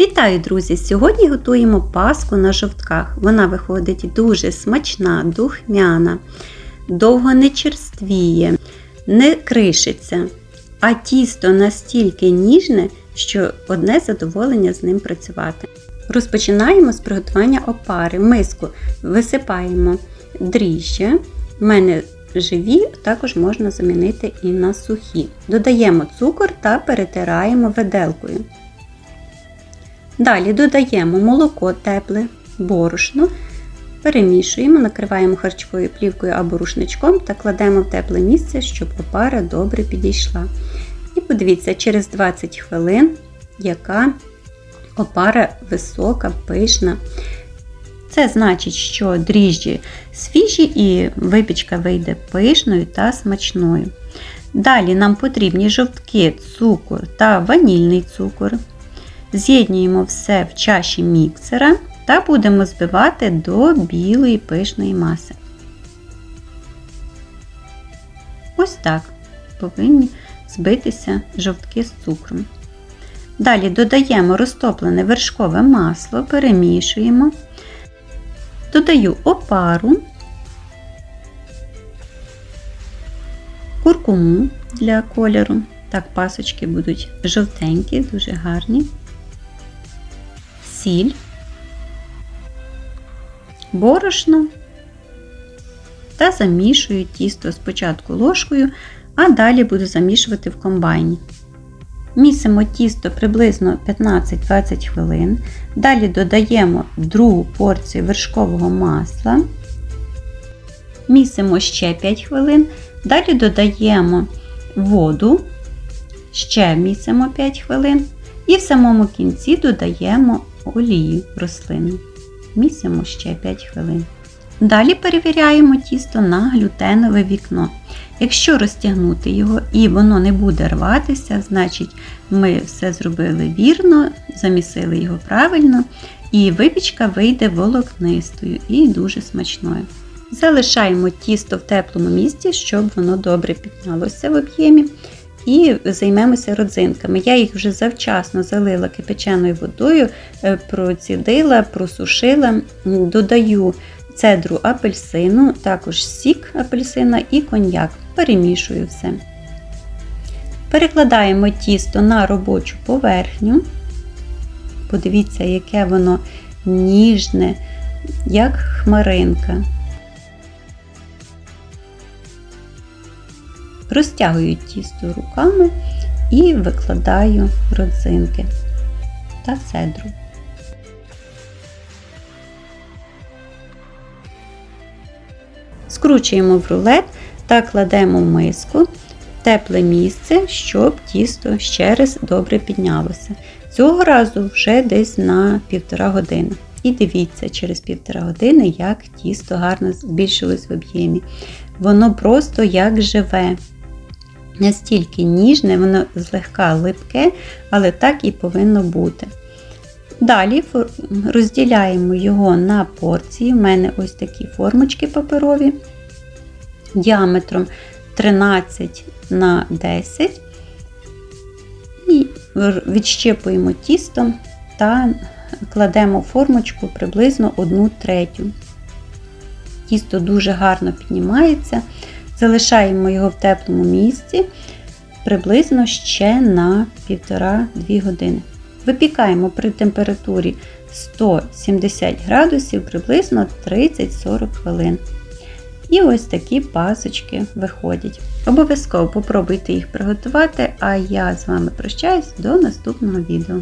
Вітаю, друзі! Сьогодні готуємо паску на жовтках. Вона виходить дуже смачна, духмяна, довго не черствіє, не кришиться, а тісто настільки ніжне, що одне задоволення з ним працювати. Розпочинаємо з приготування опари. В миску висипаємо дріжджі. У мене живі, також можна замінити і на сухі. Додаємо цукор та перетираємо виделкою. Далі додаємо молоко тепле, борошно, перемішуємо, накриваємо харчовою плівкою або рушничком та кладемо в тепле місце, щоб опара добре підійшла. І подивіться, через 20 хвилин, яка опара висока, пишна. Це значить, що дріжджі свіжі і випічка вийде пишною та смачною. Далі нам потрібні жовтки, цукор та ванільний цукор. З'єднуємо все в чаші міксера та будемо збивати до білої пишної маси. Ось так повинні збитися жовтки з цукром. Далі додаємо розтоплене вершкове масло, перемішуємо, додаю опару, куркуму для кольору. Так, пасочки будуть жовтенькі, дуже гарні сіль, борошно та замішую тісто спочатку ложкою, а далі буду замішувати в комбайні. Місимо тісто приблизно 15-20 хвилин. Далі додаємо другу порцію вершкового масла. Місимо ще 5 хвилин. Далі додаємо воду, ще місимо 5 хвилин. І в самому кінці додаємо олію рослинну. Місимо ще 5 хвилин. Далі перевіряємо тісто на глютенове вікно. Якщо розтягнути його і воно не буде рватися, значить ми все зробили вірно, замісили його правильно, і випічка вийде волокнистою і дуже смачною. Залишаємо тісто в теплому місці, щоб воно добре піднялося в об'ємі. І займемося родзинками. Я їх вже завчасно залила кипяченою водою, е, процідила, просушила, додаю цедру апельсину, також сік апельсина і коньяк. Перемішую все. Перекладаємо тісто на робочу поверхню. Подивіться, яке воно ніжне, як хмаринка. Розтягую тісто руками і викладаю родзинки та цедру. Скручуємо в рулет та кладемо в миску в тепле місце, щоб тісто ще раз добре піднялося. Цього разу вже десь на півтора години. І дивіться, через півтора години, як тісто гарно збільшилось в об'ємі. Воно просто як живе настільки ніжне, воно злегка липке, але так і повинно бути. Далі розділяємо його на порції. У мене ось такі формочки паперові діаметром 13 на 10 і відщепуємо тісто та кладемо формочку приблизно 1 третю. Тісто дуже гарно піднімається. Залишаємо його в теплому місці приблизно ще на 1,5-2 години. Випікаємо при температурі 170 градусів приблизно 30-40 хвилин. І ось такі пасочки виходять. Обов'язково попробуйте їх приготувати, а я з вами прощаюсь до наступного відео.